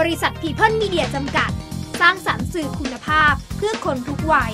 บริษัทพีเพิลมีเดียจำกัด สร้างสรรค์สื่อคุณภาพเพื่อคนทุกวัย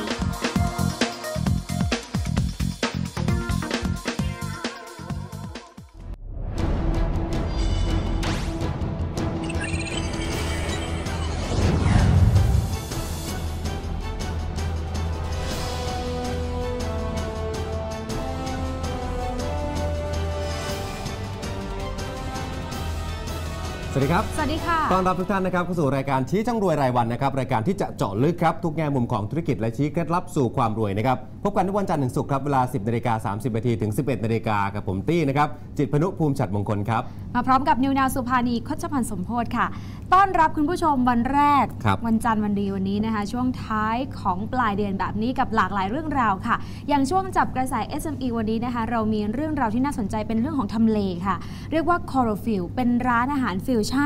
ครับ สวัสดีค่ะ ต้อนรับทุกท่านนะครับเข้าสู่รายการชี้ช่างรวยรายวันนะครับ รายการที่จะเจาะลึกครับ ทุกแง่มุมของธุรกิจและชี้เคล็ดลับสู่ความรวยนะครับ พบกันทุกวันจันทร์ถึงศุกร์ครับ เวลา 10นาฬิกา30นาทีถึง 11นาฬิกากับผมตี้นะครับ จิตรพนุภูมิฉัดมงคลครับ มาพร้อมกับนิวนาวสุภานีคชพันธ์สมโพธค่ะ ต้อนรับคุณผู้ชมวันแรกครับวันจันทร์วันดีวันนี้นะคะ ช่วงท้ายของปลายเดือนแบบนี้กับหลากหลายเรื่องราวค่ะ อย่างช่วงจับกระแส SME วันนี้นะคะ เรามีเรื่องราวที่น่าสนใจเป็นเรื่องของทำเลค่ะ เรียกว่า c o r o f i l เป็นร้านอาหารฟิวชั่น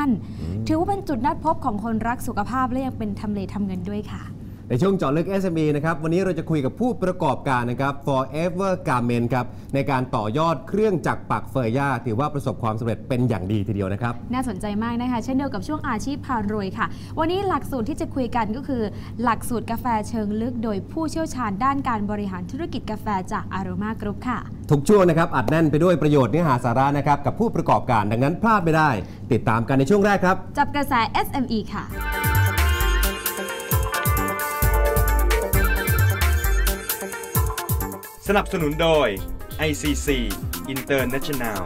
ถือว่าเป็นจุดนัดพบของคนรักสุขภาพและยังเป็นทำเลทำเงินด้วยค่ะ ในช่วงเจาะลึก SME นะครับวันนี้เราจะคุยกับผู้ประกอบการนะครับ Forever Garment ครับในการต่อยอดเครื่องจักรปักเฟอร์ย่าถือว่าประสบความสำเร็จเป็นอย่างดีทีเดียวนะครับ น่าสนใจมากนะคะ เช่นเดียวกับช่วงอาชีพพารวยค่ะ วันนี้หลักสูตรที่จะคุยกันก็คือ หลักสูตรกาแฟเชิงลึกโดยผู้เชี่ยวชาญด้านการบริหารธุรกิจกาแฟจากอารมากรุ๊ปค่ะ ทุกช่วงนะครับอัดแน่นไปด้วยประโยชน์เนื้อหาสาระนะครับกับผู้ประกอบการดังนั้นพลาดไม่ได้ ติดตามกันในช่วงแรกครับ จับกระแส SME ค่ะ สนับสนุนโดย ICC International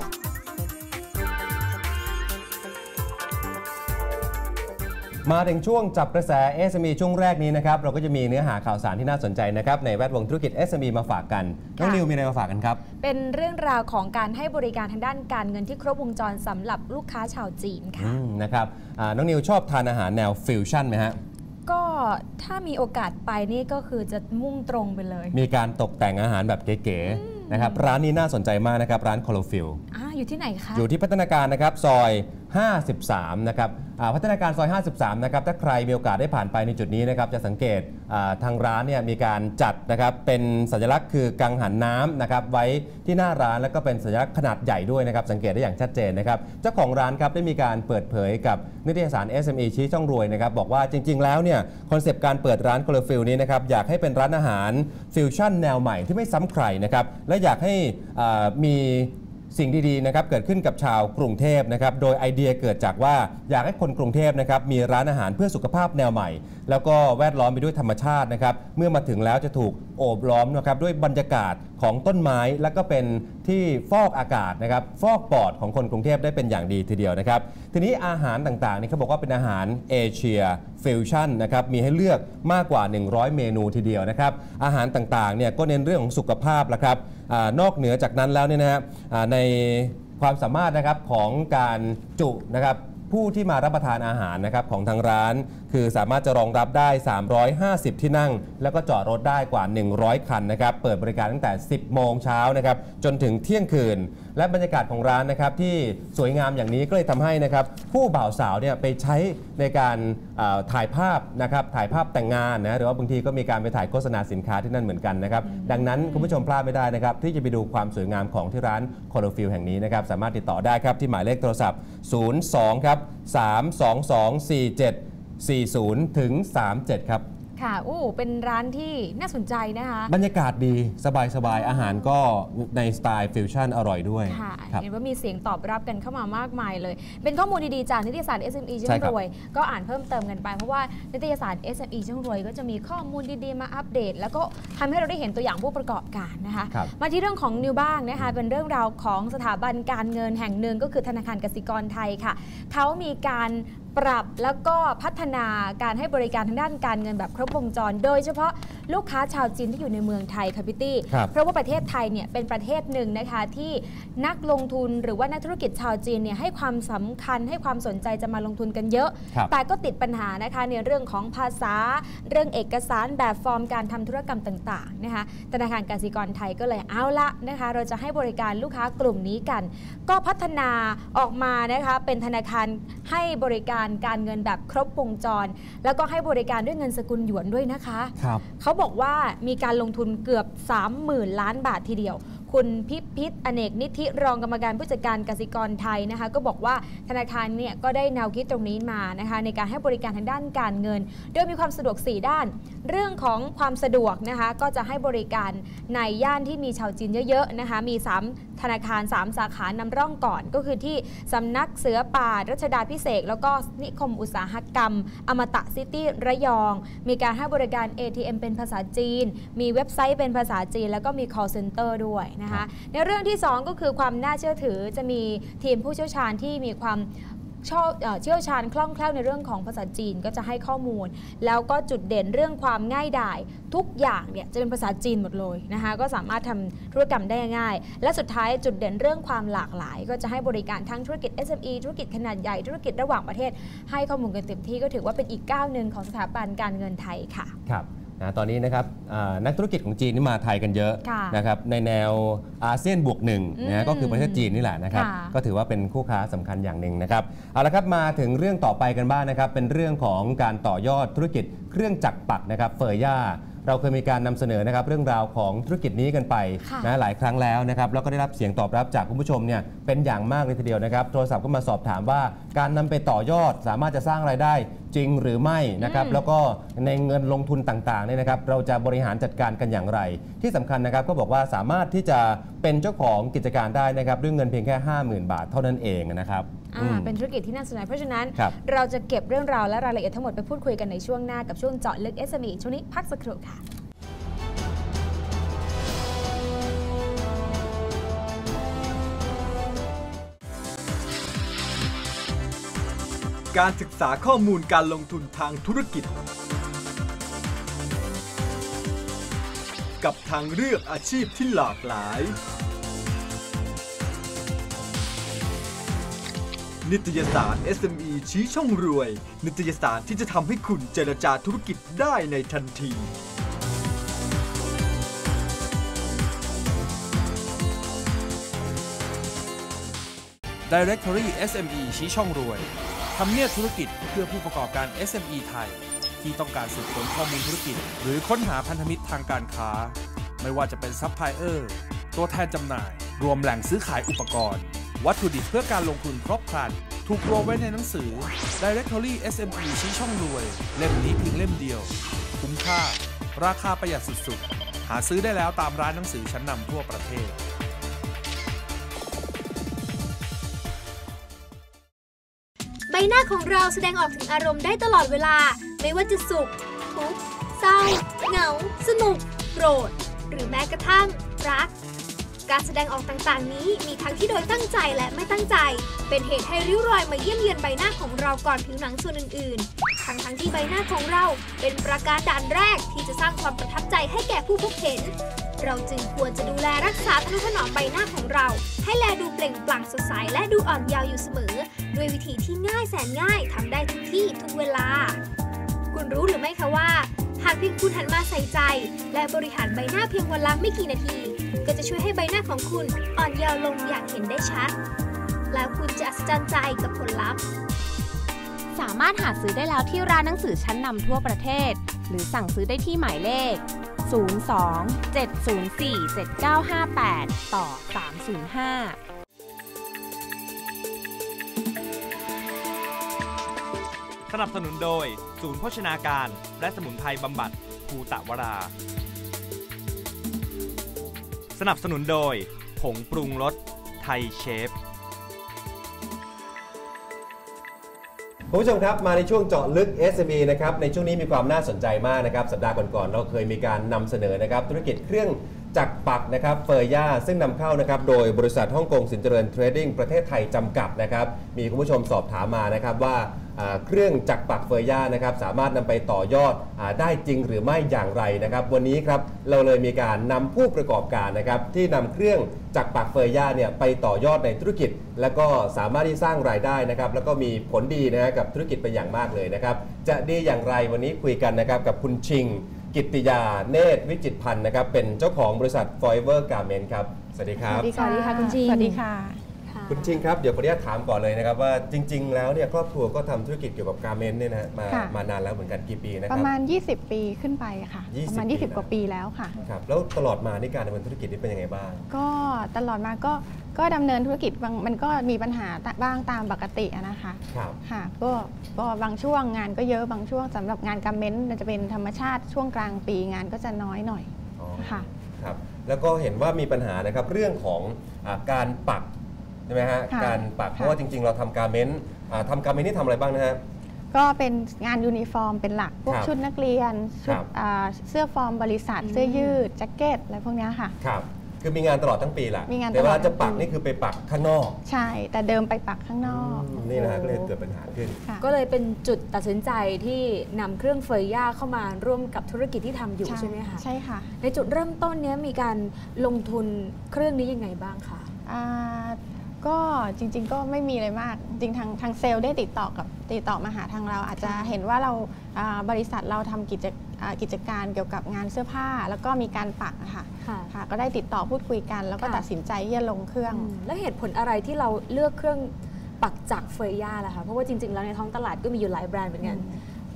มาถึงช่วงจับกระแส SME ช่วงแรกนี้นะครับ เราก็จะมีเนื้อหาข่าวสารที่น่าสนใจนะครับ ในแวดวงธุรกิจ SME มาฝากกัน น้องค่ะนิวมีอะไรมาฝากกันครับ เป็นเรื่องราวของการให้บริการทางด้านการเงินที่ครบวงจรสำหรับลูกค้าชาวจีนค่ะ อืมนะครับอ่าน้องนิวชอบทานอาหารแนวฟิวชั่นไหมฮะ ก็ถ้ามีโอกาสไปนี่ก็คือจะมุ่งตรงไปเลย มีการตกแต่งอาหารแบบเก๋ๆนะครับร้านนี้น่าสนใจมากนะครับร้านคอลฟิลอ่าอยู่ที่ไหนคะ อยู่ที่พัฒนาการนะครับซอย 53 นะครับพัฒนาการซอย 53 นะครับ ถ้าใครมีโอกาสได้ผ่านไปในจุดนี้นะครับ จะสังเกตทางร้านเนี่ยมีการจัดนะครับ เป็นสัญลักษณ์คือกังหันน้ำนะครับ ไว้ที่หน้าร้านแล้วก็เป็นสัญลักษณ์ขนาดใหญ่ด้วยนะครับ สังเกตได้อย่างชัดเจนนะครับ เจ้าของร้านครับได้มีการเปิดเผยกับนิตยสาร SME ชี้ช่องรวยนะครับ บอกว่าจริง ๆ แล้วเนี่ยคอนเซปต์การเปิดร้านโคลฟิลนี้นะครับ อยากให้เป็นร้านอาหารฟิวชั่นแนวใหม่ที่ไม่ซ้ำใครนะครับ และอยากให้มี สิ่งดีๆนะครับเกิดขึ้นกับชาวกรุงเทพนะครับโดยไอเดียเกิดจากว่าอยากให้คนกรุงเทพนะครับมีร้านอาหารเพื่อสุขภาพแนวใหม่ แล้วก็แวดล้อมไปด้วยธรรมชาตินะครับเมื่อมาถึงแล้วจะถูกโอบล้อมนะครับด้วยบรรยากาศของต้นไม้ แล้วก็เป็นที่ฟอกอากาศนะครับฟอกปอดของคนกรุงเทพได้เป็นอย่างดีทีเดียวนะครับทีนี้อาหารต่างๆนี่เขาบอกว่าเป็นอาหารเอเชียฟิวชั่นนะครับมีให้เลือกมากกว่า 100 เมนูทีเดียวนะครับอาหารต่างๆเนี่ยก็เน้นเรื่องของสุขภาพละครับ นอกเหนือจากนั้นแล้วเนี่ยนะฮะในความสามารถนะครับของการจุนะครับ ผู้ที่มารับประทานอาหารนะครับของทางร้าน คือสามารถจะรองรับได้ 350 ที่นั่ง แล้วก็จอดรถได้กว่า 100 คันนะครับเปิดบริการตั้งแต่ 10 โมงเช้านะครับจนถึงเที่ยงคืน และบรรยากาศของร้านนะครับที่สวยงามอย่างนี้ก็เลยทำให้นะครับผู้บ่าวสาวเนี่ยไปใช้ในการอ่าถ่ายภาพนะครับถ่ายภาพแต่งงานนะหรือว่าบางทีก็มีการไปถ่ายโฆษณาสินค้าที่นั่นเหมือนกันนะครับดังนั้นคุณผู้ชมพลาดไม่ได้นะครับที่จะไปดูความสวยงามของที่ร้านโคโลฟิลแห่งนี้นะครับสามารถติดต่อได้ครับที่หมายเลขโทรศัพท์ 02 ครับ 322 47 40 ถึง 37 ครับ ค่ะอู้เป็นร้านที่น่าสนใจนะคะ บรรยากาศดีสบายๆอาหารก็ในสไตล์ฟิวชั่นอร่อยด้วยค่ะครับเห็นว่ามีเสียงตอบรับกันเข้ามามากมายเลย เป็นข้อมูลดีๆจากนิตยสาร SME ใช่ช่างครับรวย ก็อ่านเพิ่มเติมกันไป เพราะว่านิตยสาร SME ช่างรวย ก็จะมีข้อมูลดีๆมาอัปเดต แล้วก็ทำให้เราได้เห็นตัวอย่างผู้ประกอบการนะคะครับมาที่เรื่องของนิวบ้างนะคะเป็นเรื่องราวของสถาบันการเงินแห่งหนึ่งก็คือธนาคารกสิกรไทยค่ะเขามีการ ปรับแล้วก็พัฒนาการให้บริการทางด้านการเงินแบบครบวงจร โดยเฉพาะ ลูกค้าชาวจีนที่อยู่ในเมืองไทยค่ะพี่ตี้ครับเพราะว่าประเทศไทยเนี่ยเป็นประเทศหนึ่งนะคะที่นักลงทุนหรือว่านักธุรกิจชาวจีนเนี่ยให้ความสำคัญให้ความสนใจจะมาลงทุนกันเยอะครับแต่ก็ติดปัญหานะคะในเรื่องของภาษา เรื่องเอกสารแบบฟอร์มการทำธุรกรรมต่างๆนะคะธนาคารกสิกรไทยก็เลยเอาละนะคะเราจะให้บริการลูกค้ากลุ่มนี้กัน ก็พัฒนาออกมานะคะเป็นธนาคารให้บริการการเงินแบบครบวงจร แล้วก็ให้บริการด้วยเงินสกุลหยวนด้วยนะคะครับเขาบอกว่ามีการลงทุนเกือบ 30,000 ล้านบาททีเดียว คุณพิพิธอเนกนิธิรองกรรมการผู้จัดการกสิกรไทยนะคะ ก็บอกว่าธนาคารเนี่ยก็ได้แนวคิดตรงนี้มานะคะ ในการให้บริการทางด้านการเงิน โดยมีความสะดวก 4 ด้าน เรื่องของความสะดวกนะคะ ก็จะให้บริการในย่านที่มีชาวจีนเยอะๆนะคะ มี 3 ธนาคาร 3 สาขานำร่องก่อน ก็คือที่สำนักเสือป่ารัชดาพิเศษแล้วก็นิคมอุตสาหกรรม อมตะซิตี้ระยอง มีการให้บริการ ATM เป็นภาษาจีน มีเว็บไซต์เป็นภาษาจีน แล้วก็มี call center ด้วยนะคะ ในเรื่องที่ 2 ก็คือความน่าเชื่อถือจะมีทีมผู้เชี่ยวชาญที่มีความชอบเอ่อเชี่ยวชาญคล่องแคล่วในเรื่องของภาษาจีนก็จะให้ข้อมูล แล้วก็จุดเด่นเรื่องความง่ายดาย ทุกอย่างเนี่ยจะเป็นภาษาจีนหมดเลยนะคะก็สามารถทำธุรกรรมได้ง่าย และสุดท้ายจุดเด่นเรื่องความหลากหลาย ก็จะให้บริการทั้งธุรกิจ SME ธุรกิจขนาดใหญ่ธุรกิจระหว่างประเทศ ให้ข้อมูลกันเต็มที่ก็ถือว่าเป็นอีกก้าวหนึ่งของสถาบันการเงินไทยค่ะครับ นะตอนนี้นะครับอ่านักธุรกิจของจีนนี่มาไทยกันเยอะค่ะนะครับในแนวอาเซียนบวกหนึ่งอืมนะก็คือประเทศจีนนี่แหละนะครับค่ะก็ถือว่าเป็นคู่ค้าสำคัญอย่างหนึ่งนะครับเอาละครับมาถึงเรื่องต่อไปกันบ้างนะครับเป็นเรื่องของการต่อยอดธุรกิจเครื่องจักรปักนะครับเฟอร์ย่า เราเคยมีการนำเสนอนะครับเรื่องราวของธุรกิจนี้กันไปค่ะนะหลายครั้งแล้วนะครับแล้วก็ได้รับเสียงตอบรับจากคุณผู้ชมเนี่ยเป็นอย่างมากเลยทีเดียวนะครับโทรศัพท์ก็มาสอบถามว่าการนำไปต่อยอดสามารถจะสร้างรายได้จริงหรือไม่นะครับอืมแล้วก็ในเงินลงทุนต่างๆเนี่ยนะครับเราจะบริหารจัดการกันอย่างไร ที่สำคัญนะครับก็บอกว่าสามารถที่จะเป็นเจ้าของกิจการได้นะครับด้วยเงินเพียงแค่ 50,000 บาทเท่านั้นเองนะครับอ่าอืม เป็นธุรกิจที่น่าสนใจเพราะฉะนั้นครับเราจะเก็บเรื่องราวและรายละเอียดทั้งหมดไปพูดคุยกันในช่วงหน้ากับช่วงเจาะลึก SME ช่วงนี้พักสักครู่ค่ะการศึกษาข้อมูลการลงทุนทางธุรกิจ กับทางเลือกอาชีพที่หลากหลาย นิตยสาร SME ชี้ช่องรวย นิตยสารที่จะทำให้คุณเจรจาธุรกิจได้ในทันที Directory SME ชี้ช่องรวยทำเนียบธุรกิจเพื่อผู้ประกอบการ SME ไทย ที่ต้องการสืบค้นข้อมูลธุรกิจ หรือค้นหาพันธมิตรทางการค้า ไม่ว่าจะเป็นซัพพลายเออร์ตัวแทนจำหน่าย รวมแหล่งซื้อขายอุปกรณ์ วัตถุดิบเพื่อการลงทุนครบครัน ถูกรวมไว้ในหนังสือ Directory SME ชี้ช่องรวย เล่มนี้เพียงเล่มเดียว คุ้มค่า ราคาประหยัดสุดๆ หาซื้อได้แล้วตามร้านหนังสือชั้นนำทั่วประเทศใบหน้าของเราแสดงออกถึงอารมณ์ได้ตลอดเวลา ไม่ว่าจะสุข ทุกข์ เศร้า เหงา สนุก โกรธ หรือแม้กระทั่ง รัก การแสดงออกต่างๆ นี้มีทั้งที่โดยตั้งใจและไม่ตั้งใจ เป็นเหตุให้ริ้วรอยมาเยี่ยมเยือนใบหน้าของเราก่อนผิวหนังส่วนอื่นๆ ทั้งทั้งๆที่ใบหน้าของเราเป็นประการด่านแรกที่จะสร้างความประทับใจให้แก่ผู้พบเห็น เราจึงควรจะดูแลรักษาทนุถนอมใบหน้าของเรา ให้แลดูเปล่งปลั่งสดใสและดูอ่อนเยาว์อยู่เสมอ ด้วยวิธีที่ง่ายแสนง่ายทำได้ทุกที่ทุกเวลา คุณรู้หรือไม่คะว่า หากเพียงคุณหันมาใส่ใจ และบริหารใบหน้าเพียงวันละไม่กี่นาที ก็จะช่วยให้ใบหน้าของคุณอ่อนเยาว์ลงอย่างเห็นได้ชัด แล้วคุณจะอัศจรรย์ใจกับผลลัพธ์ สามารถหาซื้อได้แล้วที่ร้านหนังสือชั้นนำทั่วประเทศ หรือสั่งซื้อได้ที่หมายเลข 02 704 7958 ต่อ 305สนับสนุนโดย ศูนย์โภชนาการ และสมุนไพรบำบัดภูตะวรา สนับสนุนโดย ผงปรุงรสไทยเชฟ คุณผู้ชมครับมาในช่วงเจาะลึก SME นะครับในช่วงนี้มีความน่าสนใจมากนะครับสัปดาห์ก่อนๆเราเคยมีการนำเสนอนะครับธุรกิจเครื่อง จักปักนะครับเฟอร์ย่าซึ่งนำเข้านะครับโดยบริษัทฮ่องกงสินเจริญเทรดดิ้งประเทศไทยจำกัดนะครับมีคุณผู้ชมสอบถามมานะครับว่าเครื่องจักรปักเฟอร์ย่านะครับสามารถนำไปต่อยอดอได้จริงหรือไม่อย่างไรนะครับ วันนี้ครับเราเลยมีการนำผู้ประกอบการนะครับที่นำเครื่องจักรปักเฟอร์ย่าเนี่ยไปต่อยอดในธุรกิจ แล้วก็สามารถที่สร้างรายได้นะครับแล้วก็มีผลดีนะฮะกับธุรกิจเป็นอย่างมากเลยนะครับจะดีอย่างไรวันนี้คุยกันนะครับกับคุณชิง กิตติยาเนตรวิจิตรพันธ์นะครับ เป็นเจ้าของบริษัท Forever Garment ครับ สวัสดีครับ สวัสดีค่ะคุณจิง สวัสดีค่ะค่ะ คุณชิงครับ เดี๋ยวขออนุญาตถามก่อนเลยนะครับ ว่าจริง ๆ แล้วเนี่ยครอบครัวก็ทำธุรกิจเกี่ยวกับการเมนต์เนี่ยนะฮะมาค่ะ มานานแล้วเหมือนกันกี่ปีนะคปรับระมาณ 20 ปีขึ้นไปค่ะ 20ประมาณ ปี20 กว่าปีแล้วค่ะ ครับแล้วตลอดมานี่การดำเนินธุรกิจนี่เป็นยังไงบ้าง ก็ตลอดมาก็ ก็ดำเนินธุรกิจบางมันก็มีปัญหาบ้างตามปกติอะนะคะครับค่ะก็ก็บางช่วงงานก็เยอะบางช่วงสำหรับงานการเมนต์มันจะเป็นธรรมชาติช่วงกลางปีงานก็จะน้อยหน่อยอ๋อค่ะครับแล้วก็เห็นว่ามีปัญหานะครับเรื่องของอาการปักใช่ไหมฮะค่ะการปักเพค่ะราะว่าจริง ๆ เราทำการเมนต์อ่าทำการเมนต์นี่ทำอะไรบ้างนะฮะก็เป็นงานยูนิฟอร์มเป็นหลักพวกครับชุดนักเรียนชุคดรับอ่าเสื้อฟอร์มบริษัทอืมเสื้อยืดแจ็คเก็ตอะไรพวกเนี้ยค่ะ ครับคือมีงานตลอดทั้งปีแหละมีงานแต่ตลอด ว่าจะปักทั้งปีนี่คือไปปักข้างนอกใช่ แต่เดิมไปปักข้างนอกอืมนี่นะฮะก็เลยเกิดปัญหาขึ้น ค่ะ ก็เลยเป็นจุดตัดสินใจที่นำเครื่องเฟยย่าเข้ามาร่วมกับธุรกิจที่ทำอยู่ใช่ไหมคะใช่ค่ะในจุดเริ่มต้นเนี้ยมีการลงทุนเครื่องนี้ยังไงบ้างคะ อ่าก็จริง ๆ ก็ไม่มีอะไรมาก จริงๆทางทางเซลล์ได้ติดต่อกับติดต่อมาหาทางเรา อาจจะเห็นว่าเราอ่าบริษัทเราทำกิจอ่า กิจการเกี่ยวกับงานเสื้อผ้า แล้วก็มีการปักอะค่ะค่ะค่ะ ก็ได้ติดต่อพูดคุยกัน แล้วก็ค่ะตัดสินใจที่จะลงเครื่อง แล้วเหตุผลอะไรที่เราเลือกเครื่องปักจากเฟยย่าล่ะคะเพราะว่าจริงๆแล้วในท้องตลาดก็มีอยู่หลายแบรนด์เหมือนกัน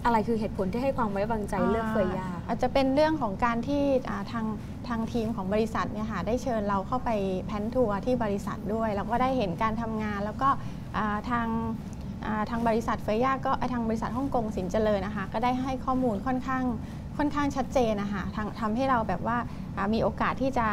อะไรคือเหตุผลที่ให้ความไว้วางใจเลือกเฟยย่าอาจจะเป็นเรื่องของการที่อ่าทางทางทีมของบริษัทเนี่ยค่ะได้เชิญเราเข้าไปแพลนทัวร์ที่บริษัทด้วย แล้วก็ได้เห็นการทำงาน แล้วก็อ่าทางอ่า ทางบริษัทเฟย่าก็อ่าทางบริษัทฮ่องกงสินเจริญนะคะก็ได้ให้ข้อมูลค่อนข้างค่อนข้างชัดเจนนะคะทางทำให้เราแบบว่าอ่ามีโอกาสที่จะ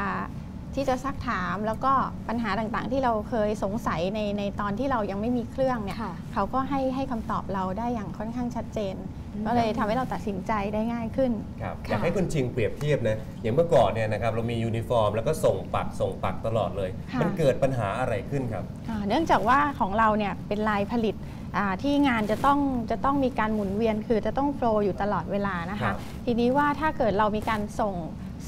ที่จะซักถามแล้วก็ปัญหาต่างๆ ที่เราเคยสงสัยในในตอนที่เรายังไม่มีเครื่องเนี่ยค่ะเขาก็ให้ให้คำตอบเราได้อย่างค่อนข้างชัดเจนอืมก็เลยทำให้เราตัดสินใจได้ง่ายขึ้นครับค่ะอยากให้คุณชิงเปรียบเทียบนะอย่างเมื่อก่อนเนี่ยนะครับเรามียูนิฟอร์ม แล้วก็ส่งปักส่งปักตลอดเลยค่ะมันเกิดปัญหาอะไรขึ้นครับอ่าเนื่องจากว่าของเราเนี่ยเป็นลายผลิตอ่า ที่งานจะต้องจะต้องมีการหมุนเวียนคือจะต้องโฟลว์อยู่ตลอดเวลานะครัคะ บ ทีนี้ว่าถ้าเกิดเรามีการส่ง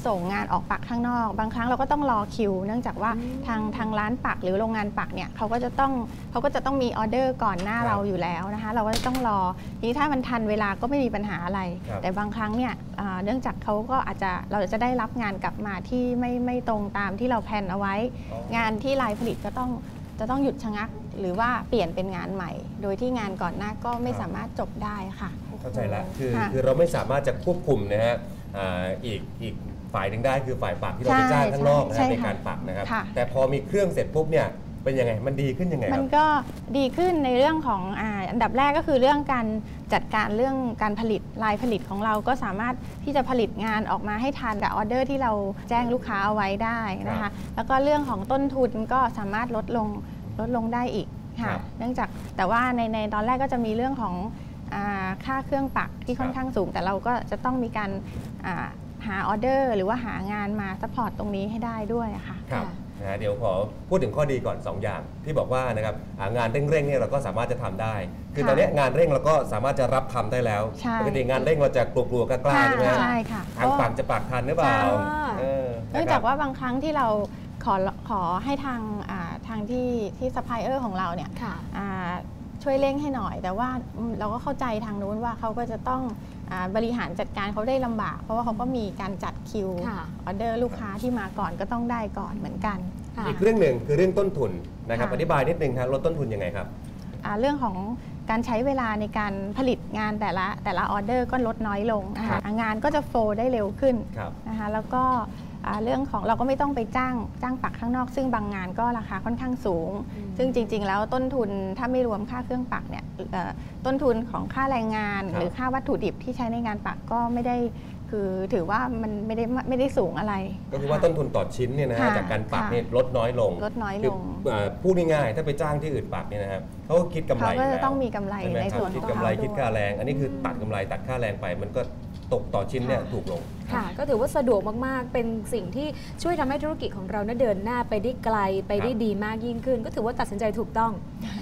ส่งงานออกปักข้างนอก บางครั้งเราก็ต้องรอคิว เนื่องจากว่าทางทางร้านปักหรือโรงงานปักเนี่ยเขาก็จะต้องเขาก็จะต้องมีออเดอร์ก่อนหน้าครับเราอยู่แล้วนะคะ เราก็จะต้องรอทีนี้ถ้ามันทันเวลาก็ไม่มีปัญหาอะไร ครับ แต่บางครั้งเนี่ยอ่าเนื่องจากเขาก็อาจจะเราจะได้รับงานกลับมาที่ไม่ไม่ตรงตามที่เราแพลนเอาไว้อ๋องานที่ลายผลิตก็ต้องจะต้องหยุดชะงัก หรือว่าเปลี่ยนเป็นงานใหม่ โดยที่งานก่อนหน้าก็ไม่สามารถจบได้ค่ะ เข้าใจแล้วคือค่ะคือเราไม่สามารถจะควบคุมนะฮะอ่าอีกอีกฝ่ายหนึ่งได้คือฝ่ายปักที่เราไปใช่จ้างข้างนอกนะใช่ฮะในค่ะการปักนะครับ ค่ะ แต่พอมีเครื่องเสร็จปุ๊บเนี่ยเป็นยังไงมันดีขึ้นยังไงคมัรันบ ก็ดีขึ้นในเรื่องของอาอันดับแรกก็คือเรื่องการจัดการเรื่องการผลิตลายผลิตของเราก็สามารถที่จะผลิตงานออกมาให้ทันกับออเดอร์ที่เราแจ้งลูกค้าเอาไว้ได้นะครัคะ บ แล้วก็เรื่องของต้นทุนก็สามารถลดลง ลดลงได้อีกครัค่ะบเนื่องจากแต่ว่าในในตอนแรกก็จะมีเรื่องของอาค่าเครื่องปักที่ค่อนข้างสูง แต่เราก็จะต้องมีการอ่าหาออเดอร์ หรือว่าหางานมาซัพพอร์ตตรงนี้ให้ได้ด้วยอะค่ะครับค่ะนะฮะเดี๋ยวขอพูดถึงข้อดีก่อน 2 อย่างที่บอกว่านะครับอ่างานเร่งๆเนี่ยเราก็สามารถจะทำได้ คือค่ะตอนเนี้ยงานเร่งเราก็สามารถจะรับทำได้แล้วใช่ปกติงานเร่งเราจะกลัวๆกล้าๆใช่ไหมฮะใช่ค่ะทางปักจะปักทันหรือเปล่าใช่เออเนื่องจากว่าบางครั้งที่เราขอขอให้ทางอ่า ทางที่ที่ซัพพลายเออร์ของเราเนี่ยค่ะอ่าช่วยเร่งให้หน่อย แต่ว่าอืมเราก็เข้าใจทางนู้นว่าเขาก็จะต้องอาบริหารจัดการเขาได้ลำบาก เพราะว่าเขาก็มีการจัดคิวค่ะออเดอร์ลูกค้าที่มาก่อนก็ต้องได้ก่อนเหมือนกันค่ะอีกเรื่องหนึ่งคือเรื่องต้นทุนนะครับค่ะอธิบายนิดนึงครับลดต้นทุนยังไงครับอ่าเรื่องของการใช้เวลาในการผลิตงานแต่ละแต่ละออเดอร์ก็ลดน้อยลงนะครัคะบงานก็จะโฟลว์ได้เร็วขึ้นครับนะคะแล้วก็อ่า เรื่องของเราก็ไม่ต้องไปจ้างจ้างปักข้างนอก ซึ่งบางงานก็ราคาค่อนข้างสูงอืมซึ่งจริง ๆ แล้วต้นทุนถ้าไม่รวมค่าเครื่องปักเนี่ยเอ่อต้นทุนของค่าแรงงานครับหรือค่าวัตถุดิบที่ใช้ในงานปักก็ไม่ได้คือถือว่ามันไม่ได้ไม่ได้สูงอะไร ก็คือว่าต้นทุนต่อชิ้นเนี่ยนะฮะค่ะจากการปักค่ะเนี่ยลดน้อยลงลดน้อยคืลงเอ่อพูดง่ายๆถ้าไปจ้างที่อื่นปักเนี่ยนะครับเขาก็คิดกำไรเขาก็ยู่จะแล้วต้องมีกำไรช่ไหมในครับส่วนคิดของกำไรเขาคิดด้วยค่าแรง อันนี้คือตัดกำไรตัดค่าแรงไปมันก็ ตกต่อชิ้นเนี่ยค่ะถูกลง ค่ะ ก็ถือว่าสะดวกมาก ๆ เป็นสิ่งที่ช่วยทำให้ธุรกิจของเราเน่ยเดินหน้าไปได้ไกลไปได้ครับดีมากยิ่งขึ้น ก็ถือว่าตัดสินใจถูกต้อง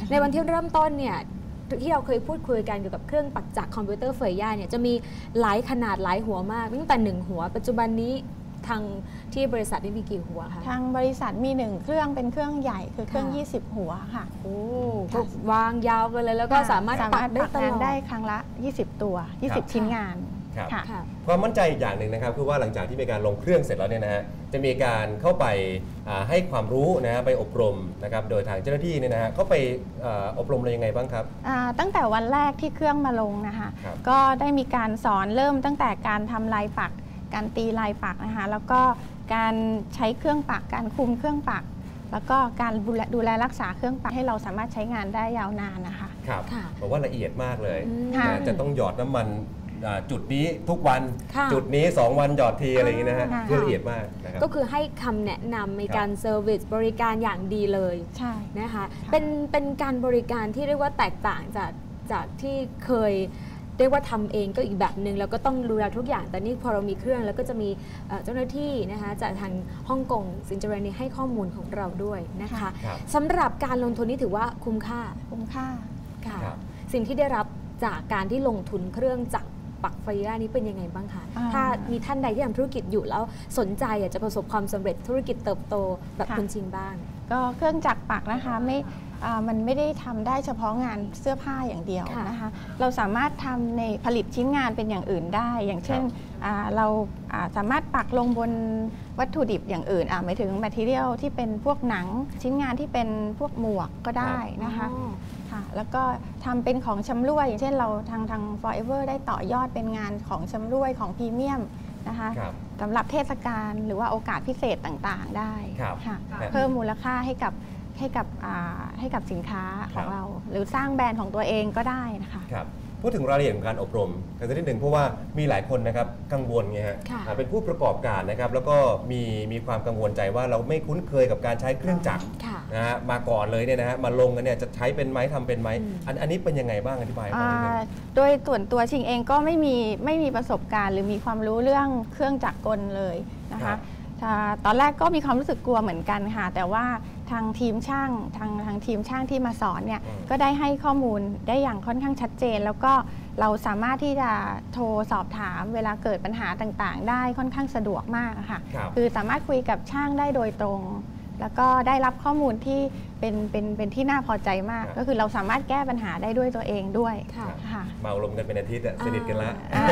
ในวันที่เริ่มต้นเนี่ยที่เราเคยพูดคุยกันเกี่ยวกับเครื่องปักจักรคอมพิวเตอร์เฟยย่าเนี่ยจะมีหลายขนาดหลายหัวมากตั้งแต่หนึ่งหัว ปัจจุบันนี้ทางที่บริษัทนี่มีกี่หัวคะ ทางบริษัทมีหนึ่งเครื่องเป็นเครื่องใหญ่คือเครื่องค่ะ20 หัวค่ะโอ้ก็วางยาวไปเลยแล้วก็สามารถสาปัมารกถได้ปักตลงานอดได้ครั้งละ 20 ตัวครับ20 ชิ้นงาน ครับค่ะค่ะ ความมั่นใจอีกอย่างหนึ่งนะครับคือว่าหลังจากที่มีการลงเครื่องเสร็จแล้วเนี่ยนะฮะจะมีการเข้าไปอ่าให้ความรู้นะฮะไปอบรมนะครับโดยทางเจ้าหน้าที่เนี่ยนะฮะเขาไปอ่าอบรมอะไรยังไงบ้างครับ อ่าตั้งแต่วันแรกที่เครื่องมาลงนะคะ ครับ ก็ได้มีการสอนเริ่มตั้งแต่การทำลายปัก การตีลายปักนะคะ แล้วก็การใช้เครื่องปัก การคุมเครื่องปัก แล้วก็การดูแลดูแลรักษาเครื่องปักให้เราสามารถใช้งานได้ยาวนานนะคะ ครับค่ะ บอกว่าละเอียดมากเลยอืมค่ะนะจะต้องหยอดน้ำมัน อ่าจุดนี้ทุกวันค่ะ จุดนี้ 2 วันหยอดทีอะไรอย่างนี้นะฮะค่ะ คือละเอียดมากนะครับ ก็คือให้คำแนะนำในการเซอร์วิสบริการอย่างดีเลยใช่ นะคะค่ะเป็นเป็นการบริการที่เรียกว่าแตกต่างจากจากที่เคยเรียกว่าทำเองก็อีกแบบหนึ่งแล้วก็ต้องดูแลทุกอย่าง แต่นี่พอเรามีเครื่องแล้วก็จะมีเอ่อเจ้าหน้าที่นะคะจากทางฮ่องกงสินเจริญนี่ให้ข้อมูลของเราด้วยนะคะค่ะครับ สำหรับการลงทุนนี้ถือว่าคุ้มค่า คุ้มค่า ค่ะครับ สิ่งที่ได้รับจากการที่ลงทุนเครื่องจักร ปักไฟย่านี้เป็นยังไงบ้างคะอ่าถ้ามีท่านใดที่ทำธุรกิจอยู่แล้วสนใจอยากจะประสบความสำเร็จธุรกิจเติบโตแบบค่ะคุณชิงบ้าง ก็เครื่องจักรปักนะคะไม่อ่ามันไม่ได้ทำได้เฉพาะงานเสื้อผ้าอย่างเดียวค่ะนะคะ เราสามารถทำในผลิตชิ้นงานเป็นอย่างอื่นได้ อย่างเช่นอ่าเราอ่าสามารถปักลงบนวัตถุดิบอย่างอื่นอ่าหมายถึงแมทเทียลที่เป็นพวกหนังชิ้นงานที่เป็นพวกหมวกก็ได้นะคะอ๋อ ค่ะ แล้วก็ทำเป็นของชำร่วย อย่างเช่นเราทางทาง Forever ได้ต่อยอดเป็นงานของชำร่วยของพรีเมียมนะคะครับสำหรับเทศกาลหรือว่าโอกาสพิเศษต่างๆได้ครับค่ะครับเพิ่มมูลค่าให้กับให้กับอ่าให้กับสินค้าของเรา หรือสร้างแบรนด์ของตัวเองก็ได้นะคะครับ พูดถึงรายละเอียดของการอบรมกันสักนิดหนึ่งเพราะว่ามีหลายคนนะครับกังวลไงฮะค่ะอ่าเป็นผู้ประกอบการนะครับ แล้วก็มีมีความกังวลใจว่าเราไม่คุ้นเคยกับการใช้เครื่องจักรค่ะ นะฮะมาก่อนเลยเนี่ยนะฮะมาลงกันเนี่ยจะใช้เป็นไหมทำเป็นไหมอืมอันอันนี้เป็นยังไงบ้างอธิบายให้ฟังอ่านิดนึงโดยส่วนตัวชิงเองก็ไม่มีไม่มีประสบการณ์ หรือมีความรู้เรื่องเครื่องจักรกลเลยนะครัคะบ อ่าตอนแรกก็มีความรู้สึกกลัวเหมือนกันค่ะ แต่ว่า ทางทีมช่างทางทางทีมช่างที่มาสอนเนี่ยอืมก็ได้ให้ข้อมูลได้อย่างค่อนข้างชัดเจน แล้วก็เราสามารถที่จะโทรสอบถามเวลาเกิดปัญหาต่างๆ ได้ค่อนข้างสะดวกมากอะค่ะครับคือสามารถคุยกับช่างได้โดยตรง แล้วก็ได้รับข้อมูลที่เป็นเป็นเป็นที่น่าพอใจมากครับก็คือเราสามารถแก้ปัญหาได้ด้วยตัวเองด้วยค่ะค่ะเมาลมกันเป็นอาทิตย์อะอ่าสนิทกันละอ่า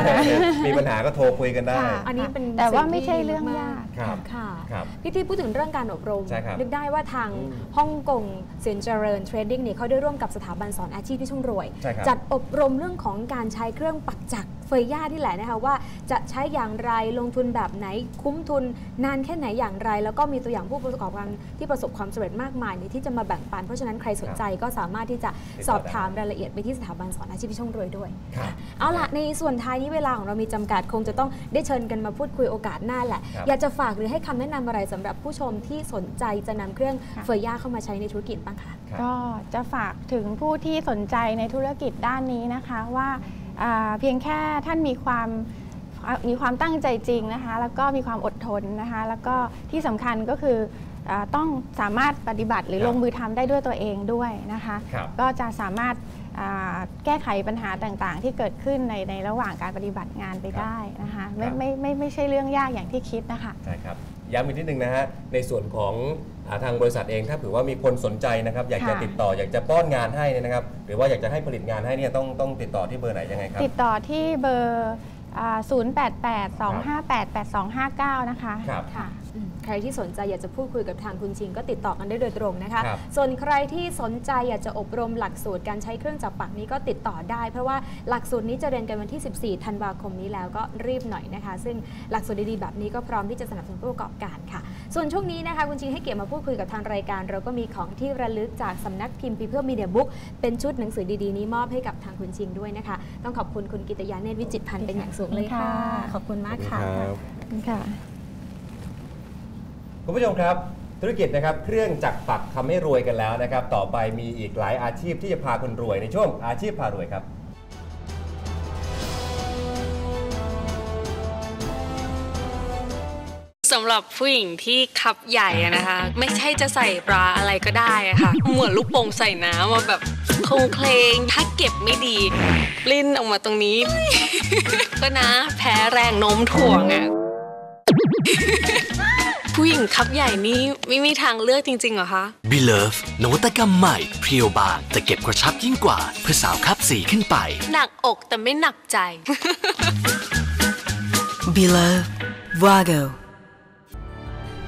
มีปัญหาก็โทรคุยกันได้ค่ะอันนี้เป็นแต่ว่าสิ่ไม่ใช่ที่ดีเรื่องยากครับค่ะครับพี่ที่พูดถึงเรื่องการอบรมใช่ครับนึกได้ว่าทางอืมฮ่องกงเซียนเจริญเทรดดิ้งเนี่ยเขาได้ร่วมกับสถาบันสอนอาชีพที่ช่องรวยใช่ครับจัดอบรมเรื่องของการใช้เครื่องปักจักรเฟยย่าที่แหละนะคะว่าจะใช้อย่างไรลงทุนแบบไหนคุ้มทุนนานแค่ไหนอย่างไร แล้วก็มีตัวอย่างผู้ประกอบการที่ประสบความสำเร็จมากมายเนี่ยที่จะมาแบ่งปัน เพราะฉะนั้นใครสนใจก็สามารถที่จะติดต่อสอบถามรายละเอียดไปที่สถาบันสอนอาชีพที่ช่องรวยด้วยครับเอาล่ะในส่วนท้ายนี้เวลาของเรามีจำกัดคงจะต้องได้เชิญกันมาพูดคุยโอกาสหน้าแหละครับอยากจะฝากหรือให้คำแนะนำอะไรสำหรับผู้ชมที่สนใจจะนำเครื่องค่ะเฟยย่าเข้ามาใช้ในธุรกิจบ้างคะครับก็จะฝากถึงผู้ที่สนใจในธุรกิจด้านนี้นะคะว่าอ่า เพียงแค่ท่านมีความอ่ามีความตั้งใจจริงนะคะ แล้วก็มีความอดทนนะคะ แล้วก็ที่สำคัญก็คืออาต้องสามารถปฏิบัติหรือครับลงมือทำได้ด้วยตัวเองด้วยนะคะครับก็จะสามารถอ่าแก้ไขปัญหาต่างๆ ที่เกิดขึ้นในในระหว่างการปฏิบัติงานไปได้นะคะไม่ครับไม่ไม่ไม่ใช่เรื่องยากอย่างที่คิดนะคะใช่ครับย้ำอีกนิดนึงนะฮะในส่วนของอา ทางบริษัทเองถ้าเผื่อว่ามีคนสนใจนะครับอยากจะค่ะติดต่ออยากจะป้อนงานให้เนี่ยนะครับ หรือว่าอยากจะให้ผลิตงานให้เนี่ยต้องต้องติดต่อที่เบอร์ไหนยังไงครับติดต่อที่เบอร์อ่า0882588259 นะคะครับค่ะอืมใครที่สนใจอยากจะพูดคุยกับทางคุณชิงก็ติดต่อกันได้โดยตรงนะคะครับส่วนใครที่สนใจอยากจะอบรมหลักสูตรการใช้เครื่องจักรปักนี้ก็ติดต่อได้ เพราะว่าหลักสูตรนี้จะเรียนกันวันที่ 14 ธันวาคมนี้แล้วก็รีบหน่อยนะคะ ซึ่งหลักสูตรดีๆแบบนี้ก็พร้อมที่จะสนับสนุนผู้ประกอบการค่ะ ส่วนช่วงนี้นะคะคุณชิงให้เกียรติมาพูดคุยกับทางรายการ เราก็มีของที่ระลึกจากสำนักพิมพ์ People Media Book เป็นชุดหนังสือดีๆนี้มอบให้กับทางคุณชิงด้วยนะคะ ต้องขอบคุณคุณกิตยาเนตรวิจิตรพันธ์เป็นอย่างสูงเลยค่ะ ขอบคุณมากค่ะครับค่ะคุณผู้ชมครับธุรกิจนะครับเครื่องจักรปักทำให้รวยกันแล้วนะครับ ต่อไปมีอีกหลายอาชีพที่จะพาคนรวยในช่วงอาชีพพารวยครับ สำหรับผู้หญิงที่คับใหญ่อะนะคะ ไม่ใช่จะใส่บราอะไรก็ได้อะค่ะ เหมือนลูกโป่งใส่น้ำมาแบบโครงเคลงถ้าเก็บไม่ดีปลิ้นออกมาตรงนี้ ก็นะแพ้แรงโน้มถ่วงอะผู้หญิงคับใหญ่นี่ไม่มีทางเลือกจริงๆเหรอคะ b ิเลฟนวัตกรรมใหม่เพรียวบางแต่เก็บกระชับยิ่งกว่า เพื่อสาวคับสีขึ้นไป หนักอกแต่ไม่หนักใจ below. Vago.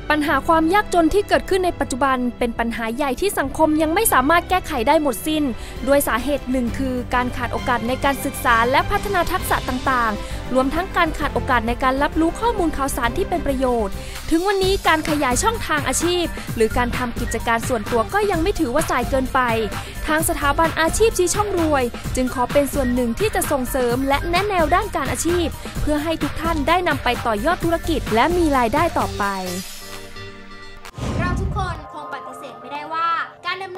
ปัญหาความยากจนที่เกิดขึ้นในปัจจุบัน เป็นปัญหาใหญ่ที่สังคมยังไม่สามารถแก้ไขได้หมดสิน้น ด้วยสาเหตุหนึ่งคือการขาดโอกาสในการศึกษาและพัฒนาทักษะต่างๆ รวมทั้งการขาดโอกาสในการรับรู้ข้อมูลข่าวสารที่เป็นประโยชน์ ถึงวันนี้การขยายช่องทางอาชีพ หรือการทำกิจการส่วนตัวก็ยังไม่ถือว่าสายเกินไป ทางสถาบันอาชีพชี้ช่องรวย จึงขอเป็นส่วนหนึ่งที่จะส่งเสริม และแนะแนวด้านการอาชีพ เพื่อให้ทุกท่านได้นำไปต่อยอดธุรกิจ และมีรายได้ต่อไป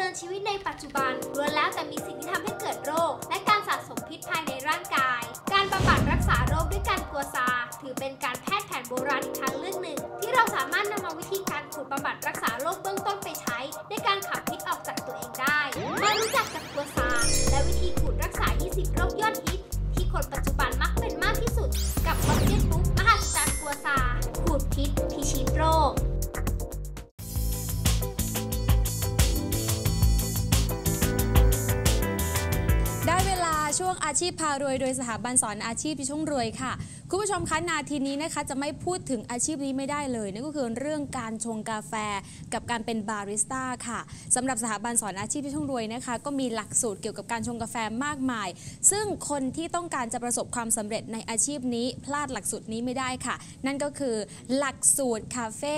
นินชีวิตในปัจจุบันล้วนแล้วแต่มีสิ่งที่ทำให้เกิดโรค และการสะสมพิษภายในร่างกาย การบำบัดรักษาโรคด้วยการกัวซา ถือเป็นการแพทย์แผนโบราณอีกทางเลือกหนึ่ง ที่เราสามารถนำเอาวิธีการขูดบำบัดรักษาโรคเบื้องต้นไปใช้ ในการขับพิษออกจากตัวเองได้มารู้จักกับกัวซา และวิธีขูดรักษา 20 โรคยอดฮิต ที่คนปัจจุบันมักเป็นมากที่สุด กับคอลลาเจนบุ๊กมหัศจรรย์กัวซาขูดพิษพิชิตโรค ช่วงอาชีพพารวย โดยสถาบันสอนอาชีพพิชงรวยค่ะ คุณผู้ชมคะนาทีนี้นะคะจะไม่พูดถึงอาชีพนี้ไม่ได้เลยนั่นก็คือเรื่องการชงกาแฟกับการเป็นบาริสต้าค่ะสำหรับสถาบันสอนอาชีพพิชงรวยนะคะ ก็มีหลักสูตรเกี่ยวกับการชงกาแฟมากมาย ซึ่งคนที่ต้องการจะประสบความสำเร็จในอาชีพนี้ พลาดหลักสูตรนี้ไม่ได้ค่ะ นั่นก็คือหลักสูตรคาเฟ่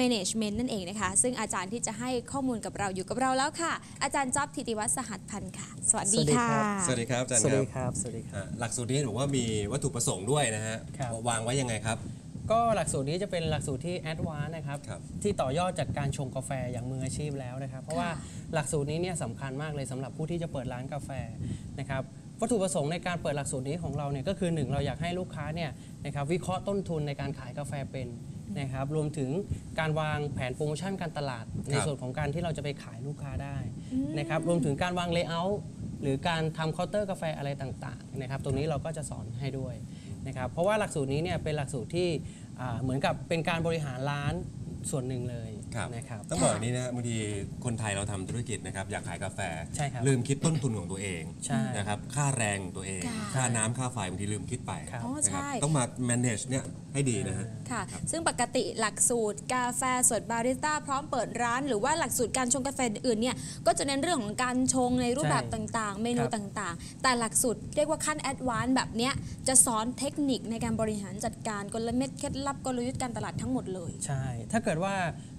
Management นั่นเองนะคะ ซึ่งอาจารย์ที่จะให้ข้อมูลกับเราอยู่กับเราแล้วค่ะ อาจารย์จ๊อบธิติวัฒน์สหัสพันธ์ค่ะ สวัสดีค่ะ สวัสดีครับอาจารย์สวัสดีครับสวัสดีครับอ่าหลักสูตรนี้เห็นบอกว่ามีวัตถุประสงค์ด้วยนะฮะครับ วางไว้ยังไงครับ ก็หลักสูตรนี้จะเป็นหลักสูตรที่แอดวานซ์นะครับ ครับ ที่ต่อยอดจากการชงกาแฟอย่างมืออาชีพแล้วนะครับ เพราะว่าหลักสูตรนี้เนี่ยสำคัญมากเลยสำหรับผู้ที่จะเปิดร้านกาแฟนะครับวัตถุประสงค์ในการเปิดหลักสูตรนี้ของเราเนี่ยก็คือหนึ่งเราอยากให้ลูกค้าเนี่ยนะครับวิเคราะห์ต้นทุนในการขายกาแฟเป็น นะครับรวมถึงการวางแผนโปรโมชั่นการตลาด ในส่วนของการที่เราจะไปขายลูกค้าได้นะครับรวมถึงการวางเลเยอร์หรือการทำเคาน์เตอร์กาแฟอะไรต่างๆนะครับตรงนี้เราก็จะสอนให้ด้วยนะครับเพราะว่าหลักสูตรนี้เนี่ยเป็นหลักสูตรที่อ่าเหมือนกับเป็นการบริหารร้านส่วนหนึ่งเลย ครับนะครับ ต้องบอกอย่างนี้นะฮะบางทีคนไทยเราทำธุรกิจนะครับอยากขายกาแฟ ใช่ครับลืมคิดต้นทุนของตัวเองใช่นะครับค่าแรงของตัวเอง ค่ะ ค่าน้ำค่าไฟบางทีลืมคิดไปครับ อ๋อนะครับใช่ต้องมา manage เนี่ยให้ดีนะฮะ ค่ะ ซึ่งปกติหลักสูตรกาแฟสดบาริสต้าพร้อมเปิดร้าน หรือว่าหลักสูตรการชงกาแฟอื่นเนี่ยก็จะเน้นเรื่องของการชงในรูปแบบใช่ต่างๆ เมนูครับ ต่างๆ แต่หลักสูตรเรียกว่าขั้นแอดวานซ์แบบเนี้ยจะสอนเทคนิคในการบริหารจัดการกลเม็ดเคล็ดลับกลยุทธ์การตลาดทั้งหมดเลย ใช่ ถ้าเกิดว่า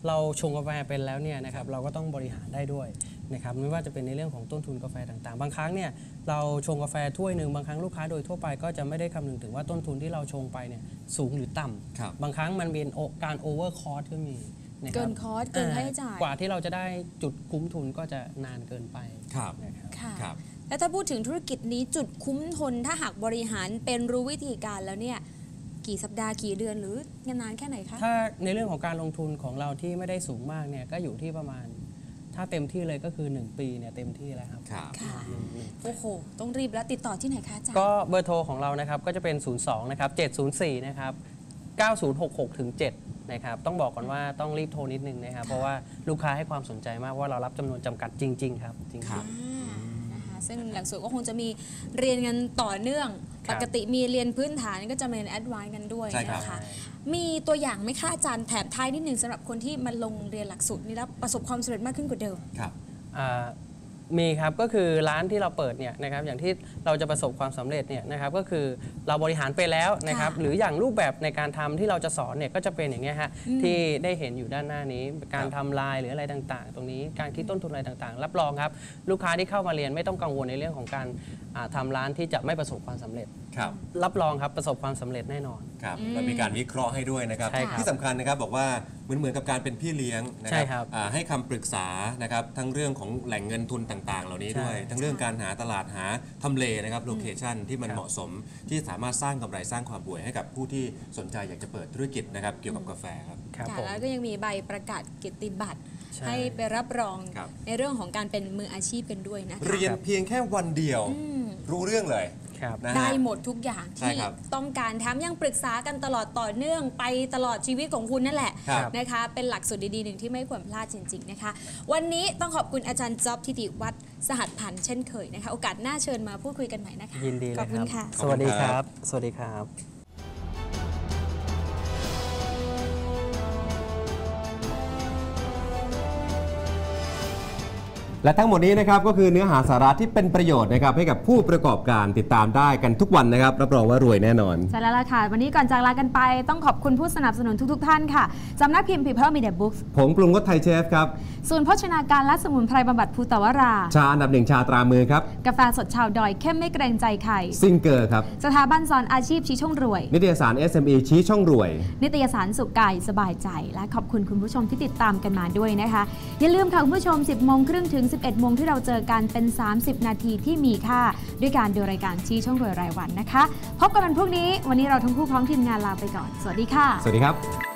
เราชงกาแฟเป็นแล้วเนี่ยนะครับเราก็ต้องบริหารได้ด้วยนะครับไม่ว่าจะเป็นในเรื่องของต้นทุนกาแฟต่างๆ บางครั้งเนี่ยเราชงกาแฟถ้วยหนึ่งบางครั้งลูกค้าโดยทั่วไปก็จะไม่ได้คำนึงถึงว่าต้นทุนที่เราชงไปเนี่ยสูงหรือต่ำครับบางครั้งมันเป็นโอการโอเวอร์คอร์สก็มีะรับเกินคอร์สเกินค่าใช้จ่ายกว่าที่เราจะได้จุดคุ้มทุนก็จะนานเกินไปครับนะครับค่ะครับแล้วถ้าพูดถึงธุรกิจนี้จุดคุ้มทนถ้าหากบริหารเป็นรู้วิธีการแล้วเนี่ย กี่สัปดาห์กี่เดือนหรือนานแค่ไหนคะ ถ้าในเรื่องของการลงทุนของเราที่ไม่ได้สูงมากเนี่ยก็อยู่ที่ประมาณ ถ้าเต็มที่เลยก็คือ 1 ปีเนี่ยเต็มที่แล้วครับ ครับ ค่ะ โอ้โห ต้องรีบแล้วติดต่อที่ไหนคะอาจารย์ก็เบอร์โทรของเรานะครับก็จะเป็น 02 นะครับ 704 นะครับ 9066 ถึง 7 นะครับ ต้องบอกก่อนว่าต้องรีบโทรนิดนึงนะครับ เพราะว่าลูกค้าให้ความสนใจมากว่าเรารับจำนวนจำกัดจริง ๆ ครับจริง ครับนะคะ ซึ่งหลักสูตรก็คงจะมีเรียนกันต่อเนื่อง ครัปบกติมีเรียนพื้นฐานก็จะมาเรียนแอดวานซ์กันด้วยใช่ครับ นะคะมีตัวอย่างไหมคะอาจารย์แถมท้ายนิดหนึ่งสำหรับคนที่มาลงเรียนหลักสูตรนี้แล้วประสบความสำเร็จมากขึ้นกว่าเดิม ครับ อ่า มีครับก็คือร้านที่เราเปิดเนี่ยนะครับอย่างที่เราจะประสบความสำเร็จเนี่ยนะครับก็คือเราบริหารไปแล้วนะครับค่ะหรืออย่างรูปแบบในการทำที่เราจะสอนเนี่ยก็จะเป็นอย่างเงี้ยฮะอืมที่ได้เห็นอยู่ด้านหน้านี้ การครับทำลายหรืออะไรต่างๆ ตรงนี้การคิดต้นทุนอะไรต่างๆ รับรองครับ ลูกค้าที่เข้ามาเรียนไม่ต้องกังวลในเรื่องของการอ่าทำร้านที่จะไม่ประสบความสำเร็จ ครับ รับรองครับประสบความสำเร็จแน่นอน ครับอืมเรามีการวิเคราะห์ให้ด้วยนะครับ ใช่ครับที่สำคัญนะครับบอกว่าเหมือนเหมือนกับการเป็นพี่เลี้ยงนะใช่ครับอ่าให้คำปรึกษานะครับทั้งเรื่องของแหล่งเงินทุนต่าง ๆ เหล่านี้ด้วย ใช่ทั้งเรื่องการหาตลาดหาทำเลนะครับโลเคชันที่มันเหมาะสมที่สามารถสร้างกำไรสร้างความรวยให้กับผู้ที่สนใจอยากจะเปิดธุรกิจนะครับเกี่ยวกับกาแฟครับ ครับค่ะผม แล้วก็ยังมีใบประกาศเกียรติบัตรใช่ ให้ไปรับรองครับ ในเรื่องของการเป็นมืออาชีพกันด้วยนะคะ เรียนเพียงแค่วันเดียวอืมรู้เรื่องเลย ครับนะฮะ ได้หมดทุกอย่างใช่ที่ครับต้องการทำยังปรึกษากันตลอดต่อเนื่องไปตลอดชีวิตของคุณนั่นแหละครับ นะคะ เป็นหลักสูตรดีๆหนึ่งที่ไม่ควรพลาดจริงๆนะคะ วันนี้ต้องขอบคุณอาจารย์จ๊อบทิติวัฒน์สหัสพันธ์เช่นเคยนะคะ โอกาสหน้าเชิญมาพูดคุยกันใหม่นะคะยินดีเลยขอบคคุณรับ ค่ะ สวัสดีครับ สวัสดีครับ และทั้งหมดนี้นะครับก็คือเนื้อหาสาระที่เป็นประโยชน์นะครับให้กับผู้ประกอบการติดตามได้กันทุกวันนะครับ รับรองว่ารวยแน่นอน ใช่แล้วล่ะค่ะ วันนี้ก่อนจากลากันไป ต้องขอบคุณผู้สนับสนุนทุก ๆ ท่านค่ะสำนักพิมพ์ People Media Books ผงปรุงรสไทยเชฟครับศูนย์โภชนาการและสมุนไพรบำบัดภูตวรา ชาอันดับหนึ่งชาตรามือครับ กาแฟสดชาวดอยเข้มไม่เกรงใจใครซิงเกอร์ครับ สถาบันสอนอาชีพชี้ช่องรวย นิตยสาร SME ชี้ช่องรวย นิตยสารสุขกายสบายใจ และขอบคุณคุณผู้ชมที่ติดตามกันมาด้วยนะคะอย่าลืมค่ะคุณผู้ชม 10โมงครึ่งถึง11โมงที่เราเจอกันเป็น 30 นาทีที่มีค่า ด้วยการดูรายการชี้ช่องรวยรายวันนะคะ พบกันวันพรุ่งนี้ วันนี้เราทั้งคู่พร้อมทีมงานลาไปก่อน สวัสดีค่ะ สวัสดีครับ